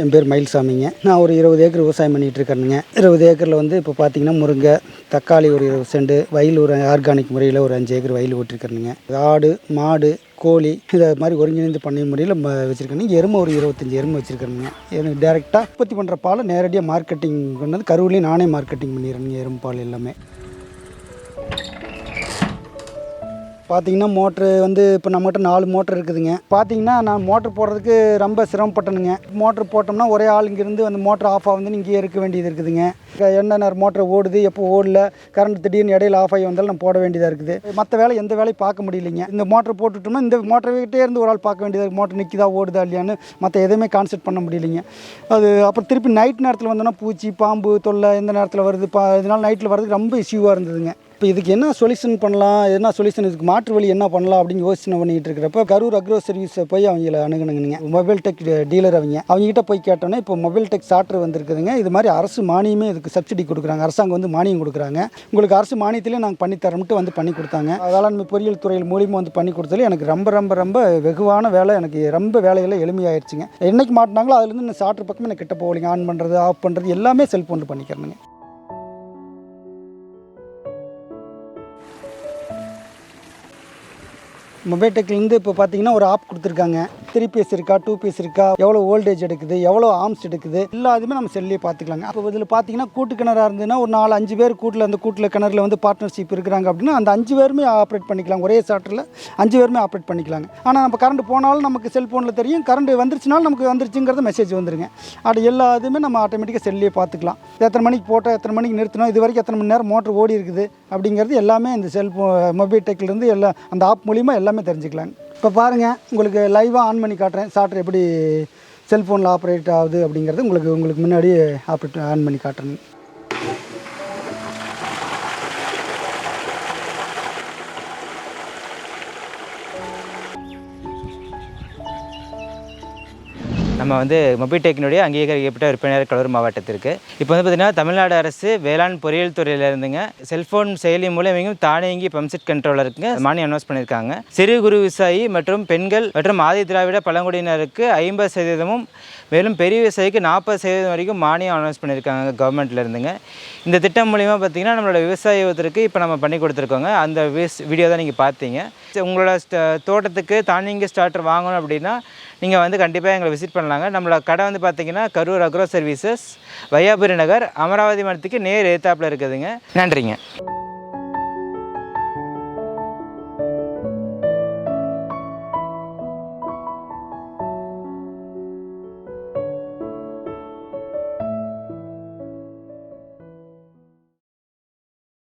என் பேர் மயில்சாமிங்க. நான் ஒரு இருபது ஏக்கர் விவசாயம் பண்ணிகிட்டு இருக்கேனுங்க. இருபது ஏக்கரில் வந்து இப்போ பார்த்தீங்கன்னா முருங்கை தக்காளி ஒரு இருபது செண்டு வயல் ஒரு ஆர்கானிக் முறையில் ஒரு அஞ்சு ஏக்கர் வயல் ஓட்டிருக்கேனுங்க. ஆடு மாடு கோழி இதை மாதிரி ஒருங்கிணைந்து பண்ணை முறையில் வச்சுருக்கேனுங்க. எருமை ஒரு இருபத்தஞ்சி எருமை வச்சுருக்கேனுங்க. எனக்கு டேரெக்டாக உற்பத்தி பண்ணுற பால் நேரடியாக மார்க்கெட்டிங் பண்ணது கருவிலையும் நானே மார்க்கெட்டிங் பண்ணிடுறேங்க எருமை பால் எல்லாமே. பார்த்தீங்கன்னா மோட்ரு வந்து இப்போ நம்மகிட்ட நாலு மோட்ரு இருக்குதுங்க. பார்த்தீங்கன்னா நான் மோட்ரு போடுறதுக்கு ரொம்ப சிரமப்பட்டனுங்க. மோட்ரு போட்டோம்னா ஒரே ஆள் இங்கேருந்து அந்த மோட்ரு ஆஃப் ஆகுதுன்னு இங்கேயே இருக்க வேண்டியது இருக்குதுங்க. என்ன நேரம் மோட்ரு ஓடுது எப்போ ஓடல கரண்ட் திடீர்னு இடையில ஆஃப் ஆகி வந்தாலும் நம்ம போட வேண்டியதாக இருக்குது. மற்ற வேலை எந்த வேலையும் பார்க்க முடியலைங்க. இந்த மோட்ரு போட்டுட்டோம்னா இந்த மோட்டரை இருந்து ஒரு ஆள் பார்க்க வேண்டியதாக இருக்குது மோட்ரு நிற்கிதா ஓடுதா இல்லையான்னு மற்ற எதுவுமே கான்சென்ட் பண்ண முடியலைங்க. அது அப்புறம் திருப்பி நைட் நேரத்தில் வந்தோன்னா பூச்சி பாம்பு தொல்லை எந்த நேரத்தில் வருது. பா இதனால நைட்டில் வர்றதுக்கு ரொம்ப இஷ்யூவாக இருந்ததுங்க. இப்போ இதுக்கு என்ன சொல்யூஷன் பண்ணலாம்? என்ன சொல்யூஷன் இதுக்கு மாற்று வழி என்ன பண்ணலாம் அப்படின்னு யோசனை பண்ணிட்டு இருக்கிறப்ப கரூர் அக்ரோ சர்வீஸை போய் அவங்கள அணுகுனுங்க மொபைல் டெக் டீலர் அவங்க. அவங்ககிட்ட போய் கேட்டோன்னே இப்போ மொபைல் டெக் சாஃப்ட்வேர் வந்திருக்குதுங்க. இது மாதிரி அரசு மானியமே இதுக்கு சப்சிடி கொடுக்குறாங்க. அரசாங்கம் வந்து மானியம் கொடுக்குறாங்க. உங்களுக்கு அரசு மானியத்திலே நாங்கள் பண்ணி தரோம்ட்டு வந்து பண்ணி கொடுத்தாங்க. வேளாண்மை பொறியியல் துறையில் மூலியமாக வந்து பண்ணி கொடுத்ததுல எனக்கு ரொம்ப ரொம்ப ரொம்ப வெகுவான வேலை. எனக்கு ரொம்ப வேலையில் எளிமையாயிருச்சுங்க. என்னைக்கு மாட்டினாங்களோ அதுலேருந்து இந்த சாஃப்ட்வேர் பக்கமே எனக்கு கிட்ட போகலிங்க. ஆன் பண்ணுறது ஆஃப் பண்ணுறது எல்லாமே செல்ஃபோனில் பண்ணிக்கிறேனுங்க. மொபைல் டெக்லேருந்து இப்போ பார்த்தீங்கன்னா ஒரு ஆப் கொடுத்துருக்காங்க. த்ரீ பீஸ் இருக்கா டூ பீஸ் இருக்கா எவ்வளோ ஓல்டேஜ் எடுக்குது எவ்வளோ ஆம்ஸ் எடுக்குது எல்லாத்தையுமே நம்ம செல்லையே பார்த்துக்கலாங்க. அப்போ இதில் பார்த்தீங்கன்னா கூட்டு கிணறாக இருந்ததுன்னா ஒரு நாலு அஞ்சு பேர் கூட்டில் அந்த கூட்டில் கிணறுல வந்து பார்ட்னர்ஷிப் இருக்கிறாங்க அப்படின்னா அந்த அஞ்சு பேருமே ஆப்ரேட் பண்ணிக்கலாம். ஒரே சாட்டில் அஞ்சு பேருமே ஆப்ரேட் பண்ணிக்கலாங்க. ஆனால் நம்ம கரண்ட் போனாலும் நமக்கு செல்ஃபோனில் தெரியும். கரண்ட் வந்துருச்சுனாலும் நமக்கு வந்துருச்சுங்கிறது மெசேஜ் வந்துருங்க. அது எல்லா இதுவுமே நம்ம ஆட்டோமேட்டிக்காக செல்லையே பார்த்துக்கலாம். எத்தனை மணிக்கு போட்டால் எத்தனை மணிக்கு நிறுத்தணும் இது வரைக்கும் எத்தனை மணி நேரம் மோட்டர் ஓடி இருக்குது அப்படிங்கிறது எல்லாமே இந்த செல்ஃபோ மொபைல் டெக்லேருந்து எல்லா அந்த ஆப் மூலிமா எல்லாமே தெரிஞ்சுக்கலாங்க. இப்போ பாருங்கள் உங்களுக்கு லைவாக ஆன் பண்ணி காட்டுறேன். சாட்டர் எப்படி செல்ஃபோனில் ஆப்ரேட் ஆகுது அப்படிங்கிறது உங்களுக்கு உங்களுக்கு முன்னாடியே ஆப்ரேட் ஆன் பண்ணி காட்டுறேன். நம்ம வந்து மொபிடெக்னுடைய அங்கீகரிக்கப்பட்ட விற்பனையாளர் கடலூர் மாவட்டத்திற்கு. இப்போ வந்து பார்த்திங்கன்னா தமிழ்நாடு அரசு வேளாண் பொறியியல் துறையில் இருந்துங்க செல்ஃபோன் செயலி மூலம் இவங்க தானியங்கி பம்ப்செட் கண்ட்ரோலருக்கு மானியம் அனௌன்ஸ் பண்ணியிருக்காங்க. சிறு குறு விவசாயி மற்றும் பெண்கள் மற்றும் ஆதி திராவிட பழங்குடியினருக்கு ஐம்பது சதவீதமும் மேலும் பெரிய விவசாயிக்கு நாற்பது சதவீதம் வரைக்கும் மானியம் அனௌன்ஸ் பண்ணியிருக்காங்க கவர்மெண்ட்லேருந்துங்க இந்த திட்டம் மூலிமா பார்த்தீங்கன்னா நம்மளோட விவசாயத்திற்கு இப்போ நம்ம பண்ணி கொடுத்துருக்கோங்க. அந்த வீடியோ தான் நீங்கள் பார்த்தீங்க. உங்களோட தோட்டத்துக்கு தானியங்கி ஸ்டார்டர் வாங்கணும் அப்படின்னா நீங்கள் வந்து கண்டிப்பாக எங்களை விசிட் பண்ணலாங்க. நம்மளோட கடை வந்து பார்த்தீங்கன்னா கரூர் அக்ரோ சர்வீசஸ் வையாபுரி நகர் அமராவதி மரத்துக்கு நேர் ஏத்தாப்பில் இருக்குதுங்க. நன்றிங்க.